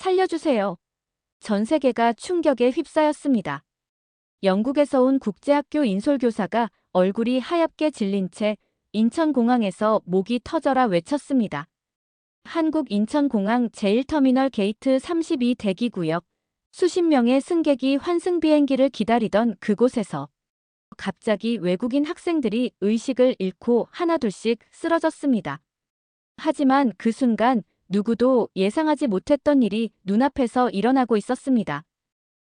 살려주세요. 전 세계가 충격에 휩싸였습니다. 영국에서 온 국제학교 인솔교사가 얼굴이 하얗게 질린 채 인천공항에서 목이 터져라 외쳤습니다. 한국 인천공항 제1터미널 게이트 32 대기구역 수십 명의 승객이 환승 비행기를 기다리던 그곳에서 갑자기 외국인 학생들이 의식을 잃고 하나둘씩 쓰러졌습니다. 하지만 그 순간 누구도 예상하지 못했던 일이 눈앞에서 일어나고 있었습니다.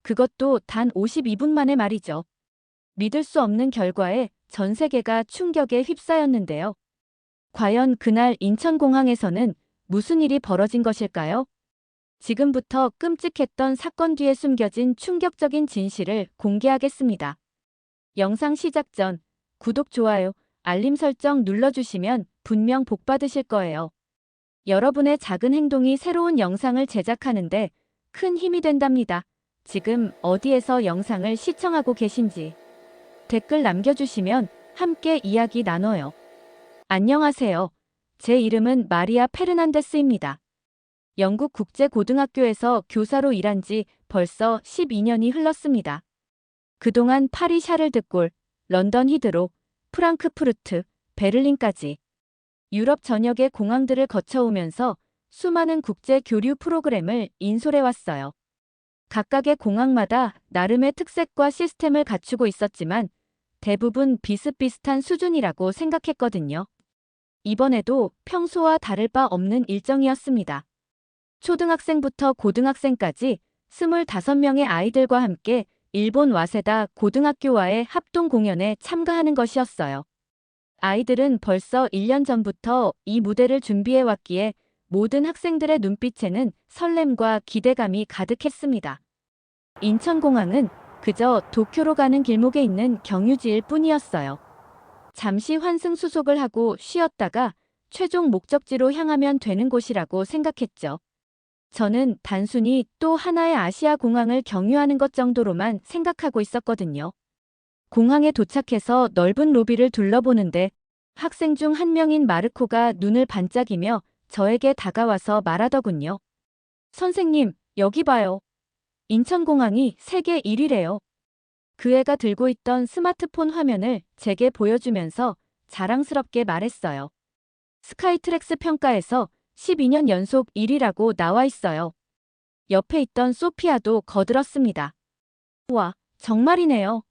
그것도 단 52분 만의 말이죠. 믿을 수 없는 결과에 전 세계가 충격에 휩싸였는데요. 과연 그날 인천공항에서는 무슨 일이 벌어진 것일까요? 지금부터 끔찍했던 사건 뒤에 숨겨진 충격적인 진실을 공개하겠습니다. 영상 시작 전 구독, 좋아요, 알림 설정 눌러주시면 분명 복 받으실 거예요. 여러분의 작은 행동이 새로운 영상을 제작하는데 큰 힘이 된답니다. 지금 어디에서 영상을 시청하고 계신지 댓글 남겨주시면 함께 이야기 나눠요. 안녕하세요. 제 이름은 마리아 페르난데스입니다. 영국 국제고등학교에서 교사로 일한 지 벌써 12년이 흘렀습니다. 그동안 파리 샤를 드골, 런던 히드로, 프랑크푸르트, 베를린까지 유럽 전역의 공항들을 거쳐오면서 수많은 국제 교류 프로그램을 인솔해왔어요. 각각의 공항마다 나름의 특색과 시스템을 갖추고 있었지만 대부분 비슷비슷한 수준이라고 생각했거든요. 이번에도 평소와 다를 바 없는 일정이었습니다. 초등학생부터 고등학생까지 25명의 아이들과 함께 일본 와세다 고등학교와의 합동 공연에 참가하는 것이었어요. 아이들은 벌써 1년 전부터 이 무대를 준비해 왔기에 모든 학생들의 눈빛에는 설렘과 기대감이 가득했습니다. 인천공항은 그저 도쿄로 가는 길목에 있는 경유지일 뿐이었어요. 잠시 환승 수속을 하고 쉬었다가 최종 목적지로 향하면 되는 곳이라고 생각했죠. 저는 단순히 또 하나의 아시아 공항을 경유하는 것 정도로만 생각하고 있었거든요. 공항에 도착해서 넓은 로비를 둘러보는데 학생 중 한 명인 마르코가 눈을 반짝이며 저에게 다가와서 말하더군요. 선생님, 여기 봐요. 인천공항이 세계 1위래요. 그 애가 들고 있던 스마트폰 화면을 제게 보여주면서 자랑스럽게 말했어요. 스카이트랙스 평가에서 12년 연속 1위라고 나와 있어요. 옆에 있던 소피아도 거들었습니다. 와, 정말이네요.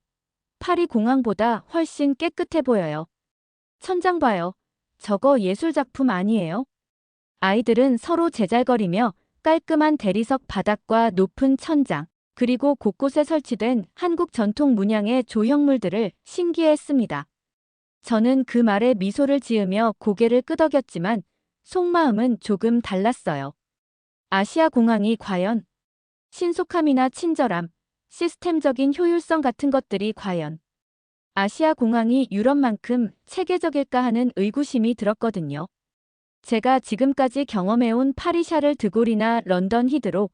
파리 공항보다 훨씬 깨끗해 보여요. 천장 봐요. 저거 예술작품 아니에요? 아이들은 서로 제잘거리며 깔끔한 대리석 바닥과 높은 천장, 그리고 곳곳에 설치된 한국 전통 문양의 조형물들을 신기해했습니다. 저는 그 말에 미소를 지으며 고개를 끄덕였지만 속마음은 조금 달랐어요. 아시아 공항이 과연 신속함이나 친절함, 시스템적인 효율성 같은 것들이 과연 아시아 공항이 유럽만큼 체계적일까 하는 의구심이 들었거든요. 제가 지금까지 경험해온 파리샤를 드골이나 런던 히드로,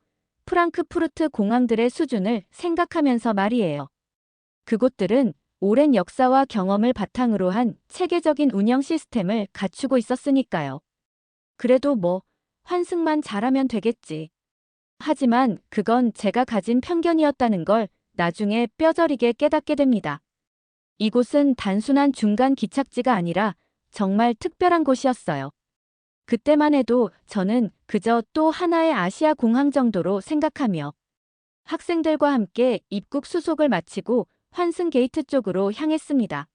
프랑크푸르트 공항들의 수준을 생각하면서 말이에요. 그곳들은 오랜 역사와 경험을 바탕으로 한 체계적인 운영 시스템을 갖추고 있었으니까요. 그래도 뭐, 환승만 잘하면 되겠지. 하지만 그건 제가 가진 편견이었다는 걸 나중에 뼈저리게 깨닫게 됩니다. 이곳은 단순한 중간 기착지가 아니라 정말 특별한 곳이었어요. 그때만 해도 저는 그저 또 하나의 아시아 공항 정도로 생각하며 학생들과 함께 입국 수속을 마치고 환승 게이트 쪽으로 향했습니다.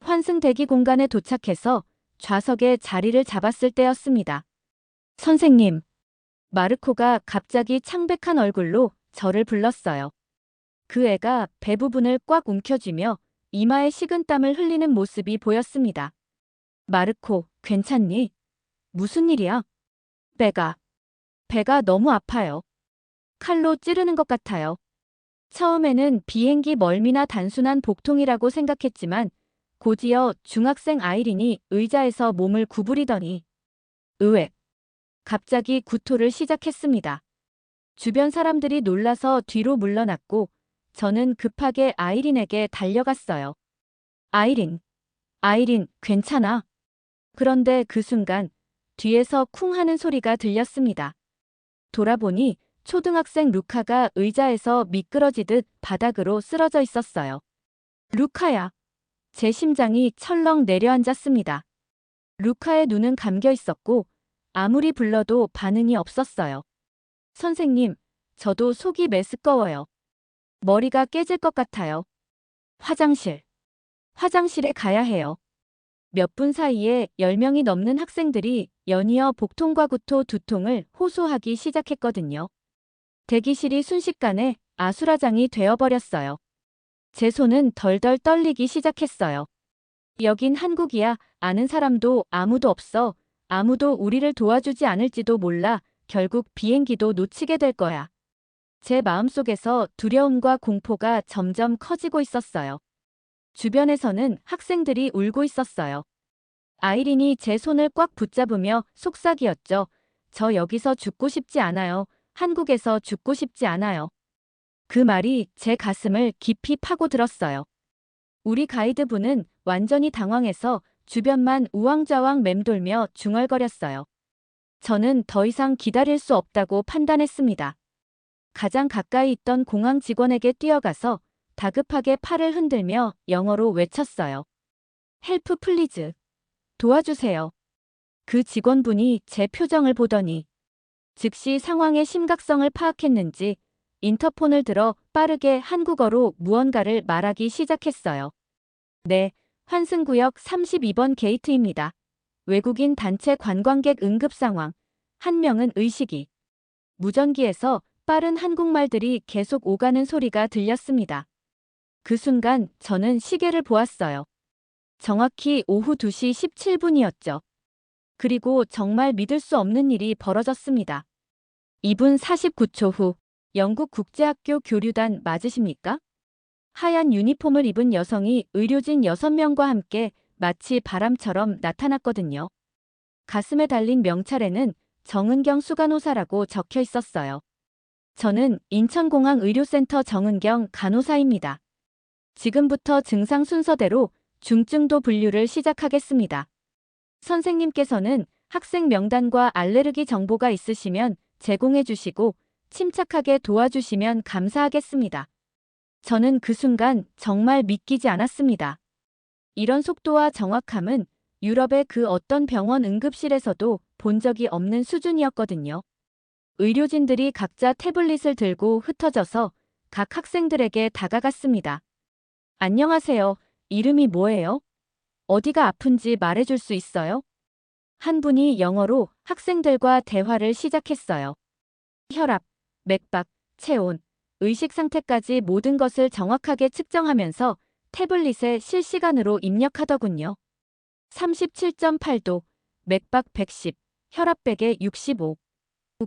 환승 대기 공간에 도착해서 좌석에 자리를 잡았을 때였습니다. 선생님. 마르코가 갑자기 창백한 얼굴로 저를 불렀어요. 그 애가 배 부분을 꽉 움켜쥐며 이마에 식은땀을 흘리는 모습이 보였습니다. 마르코, 괜찮니? 무슨 일이야? 배가. 배가 너무 아파요. 칼로 찌르는 것 같아요. 처음에는 비행기 멀미나 단순한 복통이라고 생각했지만 곧이어 중학생 아이린이 의자에서 몸을 구부리더니 의외. 갑자기 구토를 시작했습니다. 주변 사람들이 놀라서 뒤로 물러났고 저는 급하게 아이린에게 달려갔어요. 아이린. 아이린, 괜찮아. 그런데 그 순간 뒤에서 쿵 하는 소리가 들렸습니다. 돌아보니 초등학생 루카가 의자에서 미끄러지듯 바닥으로 쓰러져 있었어요. 루카야. 제 심장이 철렁 내려앉았습니다. 루카의 눈은 감겨 있었고 아무리 불러도 반응이 없었어요. 선생님, 저도 속이 메스꺼워요. 머리가 깨질 것 같아요. 화장실. 화장실에 가야 해요. 몇 분 사이에 10명이 넘는 학생들이 연이어 복통과 구토, 두통을 호소하기 시작했거든요. 대기실이 순식간에 아수라장이 되어버렸어요. 제 손은 덜덜 떨리기 시작했어요. 여긴 한국이야. 아는 사람도 아무도 없어. 아무도 우리를 도와주지 않을지도 몰라. 결국 비행기도 놓치게 될 거야. 제 마음속에서 두려움과 공포가 점점 커지고 있었어요. 주변에서는 학생들이 울고 있었어요. 아이린이 제 손을 꽉 붙잡으며 속삭이었죠. 저 여기서 죽고 싶지 않아요. 한국에서 죽고 싶지 않아요. 그 말이 제 가슴을 깊이 파고들었어요. 우리 가이드분은 완전히 당황해서 주변만 우왕좌왕 맴돌며 중얼거렸어요. 저는 더 이상 기다릴 수 없다고 판단했습니다. 가장 가까이 있던 공항 직원에게 뛰어가서 다급하게 팔을 흔들며 영어로 외쳤어요. 헬프 플리즈. 도와주세요. 그 직원분이 제 표정을 보더니 즉시 상황의 심각성을 파악했는지 인터폰을 들어 빠르게 한국어로 무언가를 말하기 시작했어요. 네, 환승구역 32번 게이트입니다. 외국인 단체 관광객 응급 상황. 한 명은 의식이. 무전기에서 빠른 한국말들이 계속 오가는 소리가 들렸습니다. 그 순간 저는 시계를 보았어요. 정확히 오후 2시 17분이었죠. 그리고 정말 믿을 수 없는 일이 벌어졌습니다. 2분 49초 후 영국 국제학교 교류단 맞으십니까? 하얀 유니폼을 입은 여성이 의료진 6명과 함께 마치 바람처럼 나타났거든요. 가슴에 달린 명찰에는 정은경 수간호사라고 적혀 있었어요. 저는 인천공항 의료센터 정은경 간호사입니다. 지금부터 증상 순서대로 중증도 분류를 시작하겠습니다. 선생님께서는 학생 명단과 알레르기 정보가 있으시면 제공해 주시고 침착하게 도와주시면 감사하겠습니다. 저는 그 순간 정말 믿기지 않았습니다. 이런 속도와 정확함은 유럽의 그 어떤 병원 응급실에서도 본 적이 없는 수준이었거든요. 의료진들이 각자 태블릿을 들고 흩어져서 각 학생들에게 다가갔습니다. 안녕하세요. 이름이 뭐예요? 어디가 아픈지 말해줄 수 있어요? 한 분이 영어로 학생들과 대화를 시작했어요. 혈압, 맥박, 체온, 의식 상태까지 모든 것을 정확하게 측정하면서 태블릿에 실시간으로 입력하더군요. 37.8도, 맥박 110, 혈압 100에 65,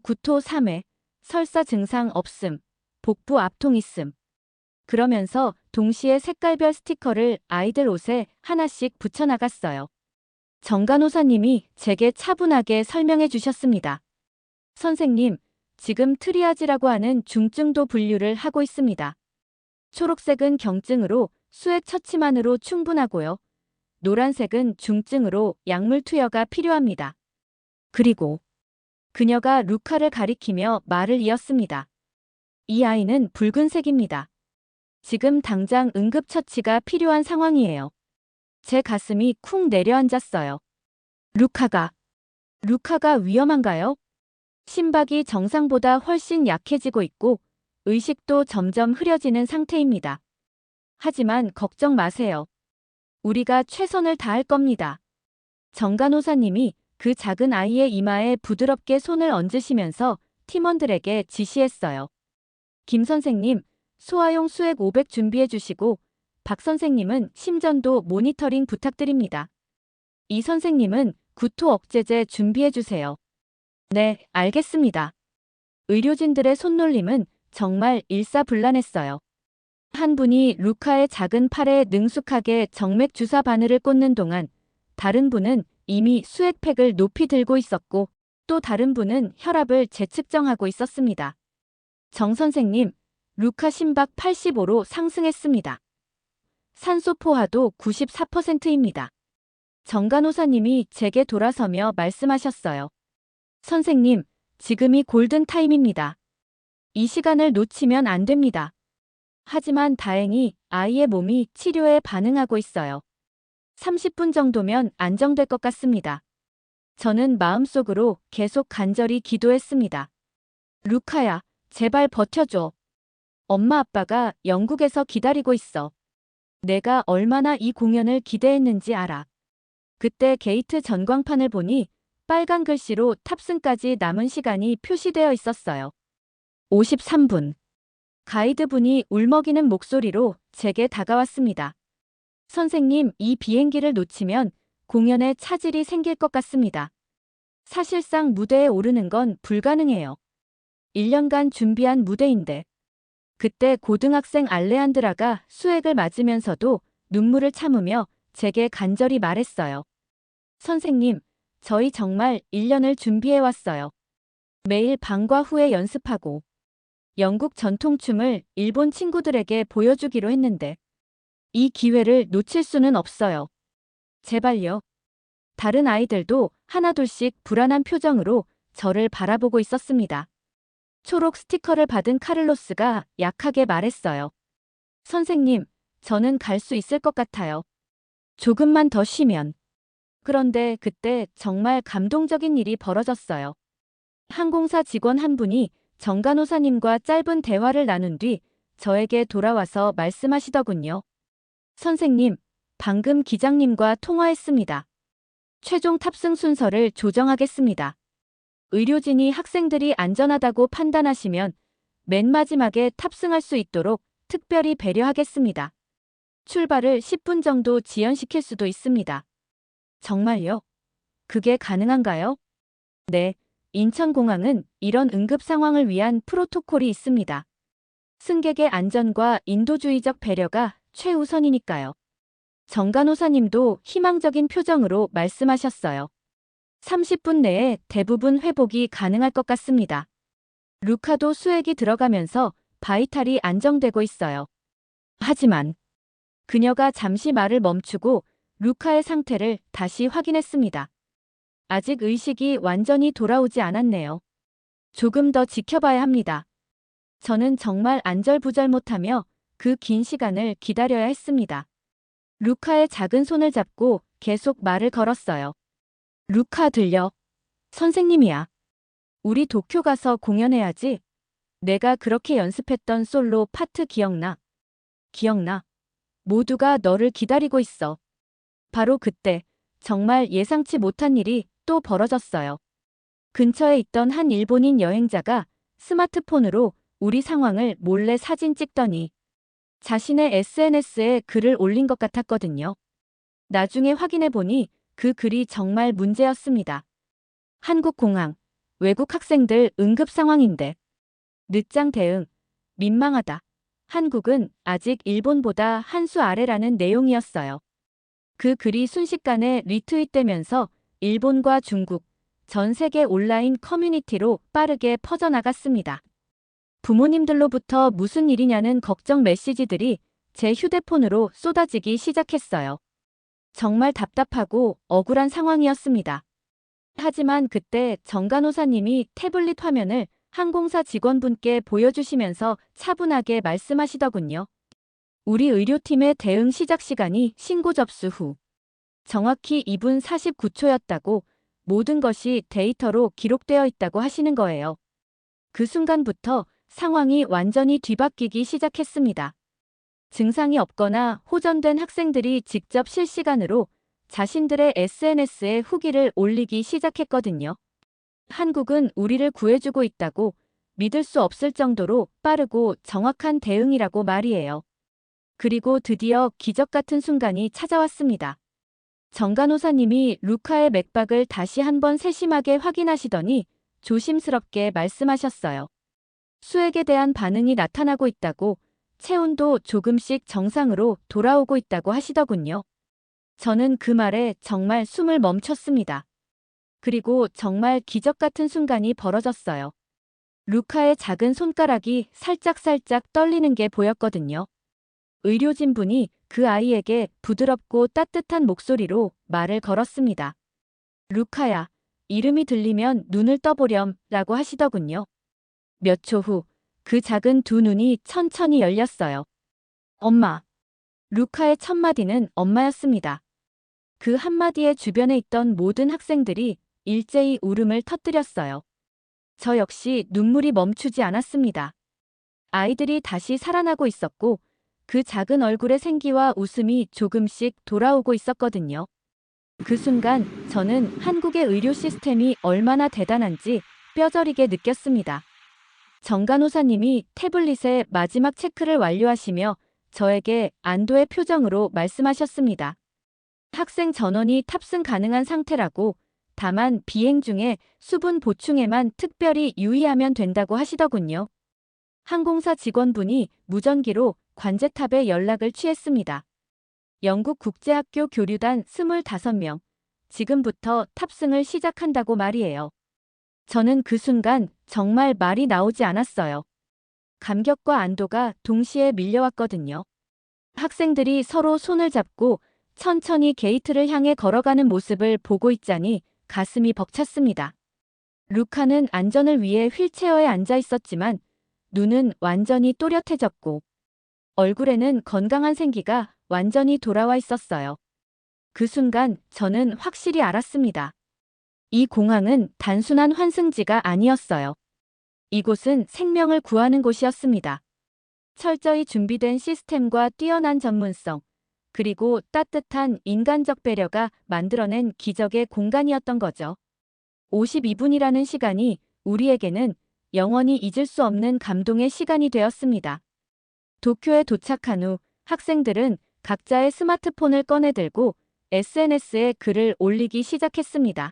구토 3회, 설사 증상 없음, 복부 압통 있음. 그러면서 동시에 색깔별 스티커를 아이들 옷에 하나씩 붙여나갔어요. 정 간호사님이 제게 차분하게 설명해 주셨습니다. 선생님, 지금 트리아지라고 하는 중증도 분류를 하고 있습니다. 초록색은 경증으로 수액 처치만으로 충분하고요. 노란색은 중증으로 약물 투여가 필요합니다. 그리고 그녀가 루카를 가리키며 말을 이었습니다. 이 아이는 붉은색입니다. 지금 당장 응급처치가 필요한 상황이에요. 제 가슴이 쿵 내려앉았어요. 루카가, 루카가 위험한가요? 심박이 정상보다 훨씬 약해지고 있고 의식도 점점 흐려지는 상태입니다. 하지만 걱정 마세요. 우리가 최선을 다할 겁니다. 정 간호사님이 그 작은 아이의 이마에 부드럽게 손을 얹으시면서 팀원들에게 지시했어요. 김 선생님, 소아용 수액 500 준비해 주시고 박 선생님은 심전도 모니터링 부탁드립니다. 이 선생님은 구토 억제제 준비해 주세요. 네, 알겠습니다. 의료진들의 손놀림은 정말 일사불란했어요. 한 분이 루카의 작은 팔에 능숙하게 정맥 주사 바늘을 꽂는 동안 다른 분은 이미 수액팩을 높이 들고 있었고 또 다른 분은 혈압을 재측정하고 있었습니다. 정 선생님, 루카 심박 85로 상승했습니다. 산소 포화도 94%입니다. 정 간호사님이 제게 돌아서며 말씀하셨어요. 선생님, 지금이 골든 타임입니다. 이 시간을 놓치면 안 됩니다. 하지만 다행히 아이의 몸이 치료에 반응하고 있어요. 30분 정도면 안정될 것 같습니다. 저는 마음속으로 계속 간절히 기도했습니다. 루카야, 제발 버텨줘. 엄마 아빠가 영국에서 기다리고 있어. 내가 얼마나 이 공연을 기대했는지 알아. 그때 게이트 전광판을 보니 빨간 글씨로 탑승까지 남은 시간이 표시되어 있었어요. 53분. 가이드분이 울먹이는 목소리로 제게 다가왔습니다. 선생님, 이 비행기를 놓치면 공연에 차질이 생길 것 같습니다. 사실상 무대에 오르는 건 불가능해요. 1년간 준비한 무대인데. 그때 고등학생 알레안드라가 수액을 맞으면서도 눈물을 참으며 제게 간절히 말했어요. 선생님, 저희 정말 1년을 준비해왔어요. 매일 방과 후에 연습하고 영국 전통춤을 일본 친구들에게 보여주기로 했는데 이 기회를 놓칠 수는 없어요. 제발요. 다른 아이들도 하나둘씩 불안한 표정으로 저를 바라보고 있었습니다. 초록 스티커를 받은 카를로스가 약하게 말했어요. 선생님, 저는 갈 수 있을 것 같아요. 조금만 더 쉬면. 그런데 그때 정말 감동적인 일이 벌어졌어요. 항공사 직원 한 분이 정 간호사님과 짧은 대화를 나눈 뒤 저에게 돌아와서 말씀하시더군요. 선생님, 방금 기장님과 통화했습니다. 최종 탑승 순서를 조정하겠습니다. 의료진이 학생들이 안전하다고 판단하시면 맨 마지막에 탑승할 수 있도록 특별히 배려하겠습니다. 출발을 10분 정도 지연시킬 수도 있습니다. 정말요? 그게 가능한가요? 네, 인천공항은 이런 응급 상황을 위한 프로토콜이 있습니다. 승객의 안전과 인도주의적 배려가 최우선이니까요. 정간호사님도 희망적인 표정으로 말씀하셨어요. 30분 내에 대부분 회복이 가능할 것 같습니다. 루카도 수액이 들어가면서 바이탈이 안정되고 있어요. 하지만 그녀가 잠시 말을 멈추고 루카의 상태를 다시 확인했습니다. 아직 의식이 완전히 돌아오지 않았네요. 조금 더 지켜봐야 합니다. 저는 정말 안절부절 못하며 그 긴 시간을 기다려야 했습니다. 루카의 작은 손을 잡고 계속 말을 걸었어요. 루카 들려. 선생님이야. 우리 도쿄 가서 공연해야지. 내가 그렇게 연습했던 솔로 파트 기억나? 기억나. 모두가 너를 기다리고 있어. 바로 그때 정말 예상치 못한 일이 또 벌어졌어요. 근처에 있던 한 일본인 여행자가 스마트폰으로 우리 상황을 몰래 사진 찍더니 자신의 SNS에 글을 올린 것 같았거든요. 나중에 확인해 보니 그 글이 정말 문제였습니다. 한국 공항, 외국 학생들 응급 상황인데. 늦장 대응, 민망하다. 한국은 아직 일본보다 한 수 아래라는 내용이었어요. 그 글이 순식간에 리트윗되면서 일본과 중국, 전 세계 온라인 커뮤니티로 빠르게 퍼져나갔습니다. 부모님들로부터 무슨 일이냐는 걱정 메시지들이 제 휴대폰으로 쏟아지기 시작했어요. 정말 답답하고 억울한 상황이었습니다. 하지만 그때 정 간호사님이 태블릿 화면을 항공사 직원분께 보여주시면서 차분하게 말씀하시더군요. 우리 의료팀의 대응 시작 시간이 신고 접수 후 정확히 2분 49초였다고 모든 것이 데이터로 기록되어 있다고 하시는 거예요. 그 순간부터 상황이 완전히 뒤바뀌기 시작했습니다. 증상이 없거나 호전된 학생들이 직접 실시간으로 자신들의 SNS에 후기를 올리기 시작했거든요. 한국은 우리를 구해주고 있다고 믿을 수 없을 정도로 빠르고 정확한 대응이라고 말이에요. 그리고 드디어 기적 같은 순간이 찾아왔습니다. 정간호사님이 루카의 맥박을 다시 한번 세심하게 확인하시더니 조심스럽게 말씀하셨어요. 수액에 대한 반응이 나타나고 있다고 체온도 조금씩 정상으로 돌아오고 있다고 하시더군요. 저는 그 말에 정말 숨을 멈췄습니다. 그리고 정말 기적 같은 순간이 벌어졌어요. 루카의 작은 손가락이 살짝살짝 떨리는 게 보였거든요. 의료진 분이 그 아이에게 부드럽고 따뜻한 목소리로 말을 걸었습니다. 루카야, 이름이 들리면 눈을 떠보렴 라고 하시더군요. 몇 초 후, 그 작은 두 눈이 천천히 열렸어요. 엄마. 루카의 첫 마디는 엄마였습니다. 그 한마디에 주변에 있던 모든 학생들이 일제히 울음을 터뜨렸어요. 저 역시 눈물이 멈추지 않았습니다. 아이들이 다시 살아나고 있었고 그 작은 얼굴의 생기와 웃음이 조금씩 돌아오고 있었거든요. 그 순간 저는 한국의 의료 시스템이 얼마나 대단한지 뼈저리게 느꼈습니다. 정 간호사님이 태블릿에 마지막 체크를 완료하시며 저에게 안도의 표정으로 말씀하셨습니다. 학생 전원이 탑승 가능한 상태라고 다만 비행 중에 수분 보충에만 특별히 유의하면 된다고 하시더군요. 항공사 직원분이 무전기로 관제탑에 연락을 취했습니다. 영국 국제학교 교류단 25명. 지금부터 탑승을 시작한다고 말이에요. 저는 그 순간 정말 말이 나오지 않았어요. 감격과 안도가 동시에 밀려왔거든요. 학생들이 서로 손을 잡고 천천히 게이트를 향해 걸어가는 모습을 보고 있자니 가슴이 벅찼습니다. 루카는 안전을 위해 휠체어에 앉아 있었지만 눈은 완전히 또렷해졌고 얼굴에는 건강한 생기가 완전히 돌아와 있었어요. 그 순간 저는 확실히 알았습니다. 이 공항은 단순한 환승지가 아니었어요. 이곳은 생명을 구하는 곳이었습니다. 철저히 준비된 시스템과 뛰어난 전문성, 그리고 따뜻한 인간적 배려가 만들어낸 기적의 공간이었던 거죠. 52분이라는 시간이 우리에게는 영원히 잊을 수 없는 감동의 시간이 되었습니다. 도쿄에 도착한 후 학생들은 각자의 스마트폰을 꺼내들고 SNS에 글을 올리기 시작했습니다.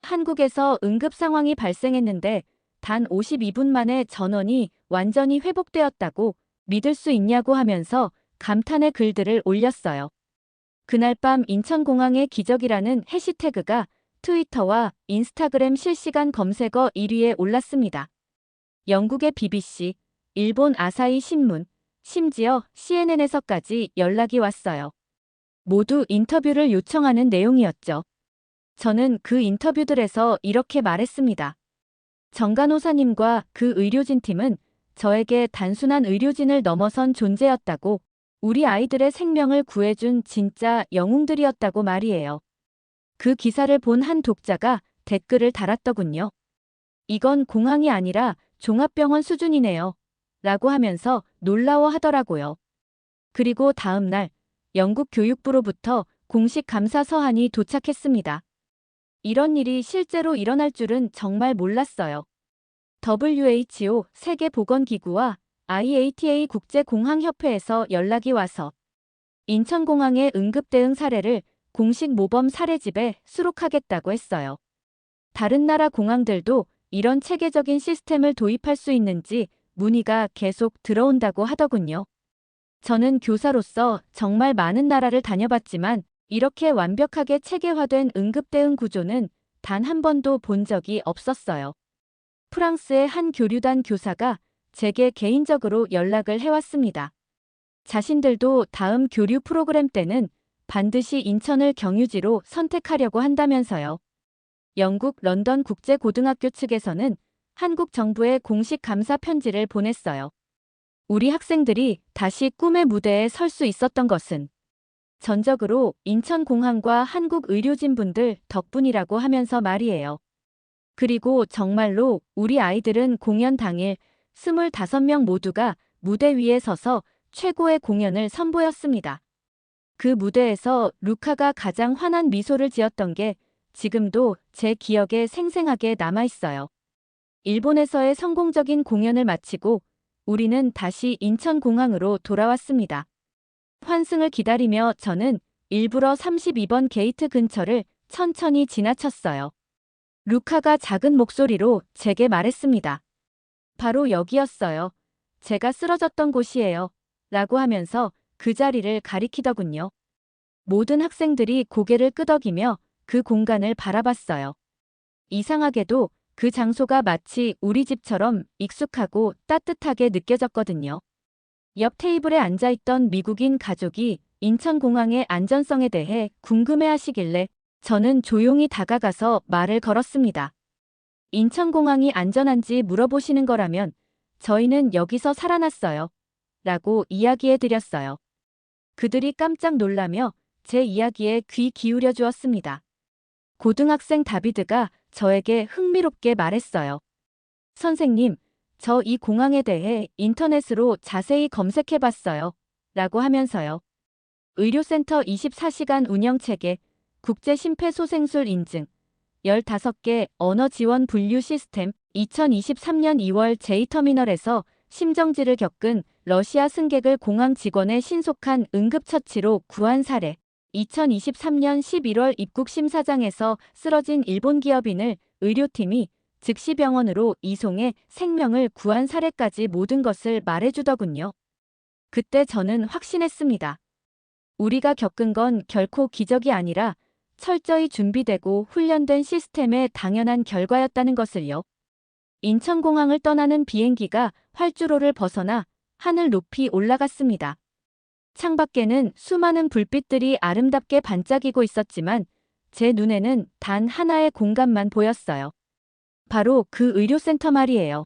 한국에서 응급 상황이 발생했는데 단 52분 만에 전원이 완전히 회복되었다고 믿을 수 있냐고 하면서 감탄의 글들을 올렸어요. 그날 밤 인천공항의 기적이라는 해시태그가 트위터와 인스타그램 실시간 검색어 1위에 올랐습니다. 영국의 BBC, 일본 아사히 신문, 심지어 CNN에서까지 연락이 왔어요. 모두 인터뷰를 요청하는 내용이었죠. 저는 그 인터뷰들에서 이렇게 말했습니다. 정간호사님과 그 의료진 팀은 저에게 단순한 의료진을 넘어선 존재였다고 우리 아이들의 생명을 구해준 진짜 영웅들이었다고 말이에요. 그 기사를 본 한 독자가 댓글을 달았더군요. 이건 공항이 아니라 종합병원 수준이네요. 라고 하면서 놀라워 하더라고요. 그리고 다음 날 영국 교육부로부터 공식 감사 서한이 도착했습니다. 이런 일이 실제로 일어날 줄은 정말 몰랐어요. WHO 세계보건기구와 IATA 국제공항협회에서 연락이 와서 인천공항의 응급대응 사례를 공식 모범 사례집에 수록하겠다고 했어요. 다른 나라 공항들도 이런 체계적인 시스템을 도입할 수 있는지 문의가 계속 들어온다고 하더군요. 저는 교사로서 정말 많은 나라를 다녀봤지만 이렇게 완벽하게 체계화된 응급대응 구조는 단 한 번도 본 적이 없었어요. 프랑스의 한 교류단 교사가 제게 개인적으로 연락을 해왔습니다. 자신들도 다음 교류 프로그램 때는 반드시 인천을 경유지로 선택하려고 한다면서요. 영국 런던 국제고등학교 측에서는 한국 정부에 공식 감사 편지를 보냈어요. 우리 학생들이 다시 꿈의 무대에 설 수 있었던 것은 전적으로 인천공항과 한국 의료진 분들 덕분이라고 하면서 말이에요. 그리고 정말로 우리 아이들은 공연 당일 25명 모두가 무대 위에 서서 최고의 공연을 선보였습니다. 그 무대에서 루카가 가장 환한 미소를 지었던 게 지금도 제 기억에 생생하게 남아있어요. 일본에서의 성공적인 공연을 마치고 우리는 다시 인천공항으로 돌아왔습니다. 환승을 기다리며 저는 일부러 32번 게이트 근처를 천천히 지나쳤어요. 루카가 작은 목소리로 제게 말했습니다. 바로 여기였어요. 제가 쓰러졌던 곳이에요. 라고 하면서 그 자리를 가리키더군요. 모든 학생들이 고개를 끄덕이며 그 공간을 바라봤어요. 이상하게도 그 장소가 마치 우리 집처럼 익숙하고 따뜻하게 느껴졌거든요. 옆 테이블에 앉아있던 미국인 가족이 인천공항의 안전성에 대해 궁금해 하시길래 저는 조용히 다가가서 말을 걸었습니다. 인천공항이 안전한지 물어보시는 거라면 저희는 여기서 살아났어요. 라고 이야기해 드렸어요. 그들이 깜짝 놀라며 제 이야기에 귀 기울여 주었습니다. 고등학생 다비드가 저에게 흥미롭게 말했어요. 선생님, 저 이 공항에 대해 인터넷으로 자세히 검색해 봤어요. 라고 하면서요. 의료센터 24시간 운영체계, 국제 심폐소생술 인증, 15개 언어 지원 분류 시스템, 2023년 2월 J터미널에서 심정지를 겪은 러시아 승객을 공항 직원의 신속한 응급처치로 구한 사례, 2023년 11월 입국 심사장에서 쓰러진 일본 기업인을 의료팀이 즉시 병원으로 이송해 생명을 구한 사례까지 모든 것을 말해주더군요. 그때 저는 확신했습니다. 우리가 겪은 건 결코 기적이 아니라 철저히 준비되고 훈련된 시스템의 당연한 결과였다는 것을요. 인천공항을 떠나는 비행기가 활주로를 벗어나 하늘 높이 올라갔습니다. 창밖에는 수많은 불빛들이 아름답게 반짝이고 있었지만 제 눈에는 단 하나의 공간만 보였어요. 바로 그 의료센터 말이에요.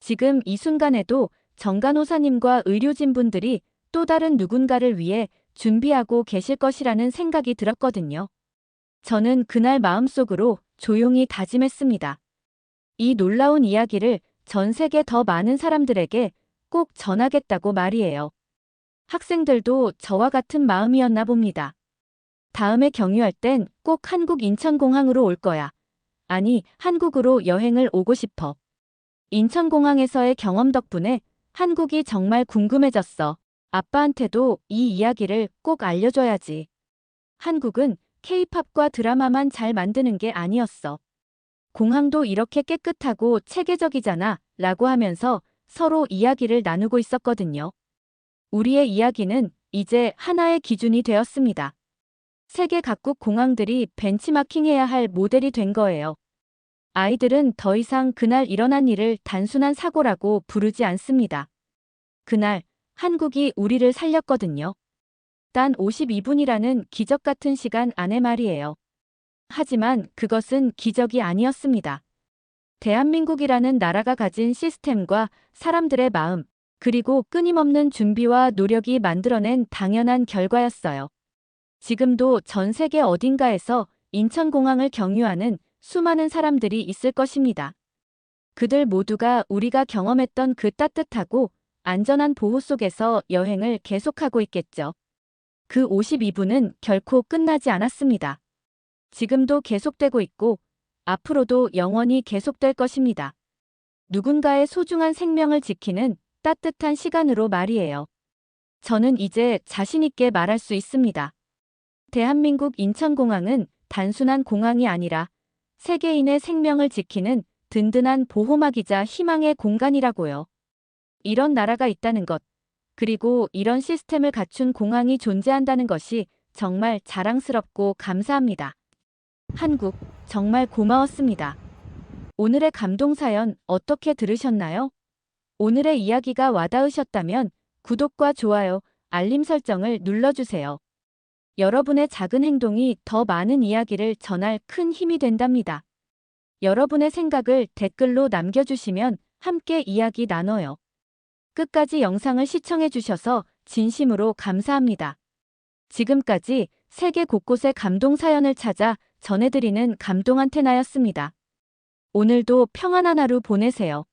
지금 이 순간에도 정간호사님과 의료진분들이 또 다른 누군가를 위해 준비하고 계실 것이라는 생각이 들었거든요. 저는 그날 마음속으로 조용히 다짐했습니다. 이 놀라운 이야기를 전 세계 더 많은 사람들에게 꼭 전하겠다고 말이에요. 학생들도 저와 같은 마음이었나 봅니다. 다음에 경유할 땐 꼭 한국 인천공항으로 올 거야. 아니, 한국으로 여행을 오고 싶어. 인천공항에서의 경험 덕분에 한국이 정말 궁금해졌어. 아빠한테도 이 이야기를 꼭 알려줘야지. 한국은 케이팝과 드라마만 잘 만드는 게 아니었어. 공항도 이렇게 깨끗하고 체계적이잖아. 라고 하면서 서로 이야기를 나누고 있었거든요. 우리의 이야기는 이제 하나의 기준이 되었습니다. 세계 각국 공항들이 벤치마킹해야 할 모델이 된 거예요. 아이들은 더 이상 그날 일어난 일을 단순한 사고라고 부르지 않습니다. 그날 한국이 우리를 살렸거든요. 단 52분이라는 기적 같은 시간 안에 말이에요. 하지만 그것은 기적이 아니었습니다. 대한민국이라는 나라가 가진 시스템과 사람들의 마음, 그리고 끊임없는 준비와 노력이 만들어낸 당연한 결과였어요. 지금도 전 세계 어딘가에서 인천공항을 경유하는 수많은 사람들이 있을 것입니다. 그들 모두가 우리가 경험했던 그 따뜻하고 안전한 보호 속에서 여행을 계속하고 있겠죠. 그 52분은 결코 끝나지 않았습니다. 지금도 계속되고 있고 앞으로도 영원히 계속될 것입니다. 누군가의 소중한 생명을 지키는 따뜻한 시간으로 말이에요. 저는 이제 자신있게 말할 수 있습니다. 대한민국 인천공항은 단순한 공항이 아니라 세계인의 생명을 지키는 든든한 보호막이자 희망의 공간이라고요. 이런 나라가 있다는 것, 그리고 이런 시스템을 갖춘 공항이 존재한다는 것이 정말 자랑스럽고 감사합니다. 한국, 정말 고마웠습니다. 오늘의 감동사연 어떻게 들으셨나요? 오늘의 이야기가 와닿으셨다면 구독과 좋아요, 알림 설정을 눌러주세요. 여러분의 작은 행동이 더 많은 이야기를 전할 큰 힘이 된답니다. 여러분의 생각을 댓글로 남겨주시면 함께 이야기 나눠요. 끝까지 영상을 시청해주셔서 진심으로 감사합니다. 지금까지 세계 곳곳의 감동 사연을 찾아 전해드리는 감동 안테나였습니다. 오늘도 평안한 하루 보내세요.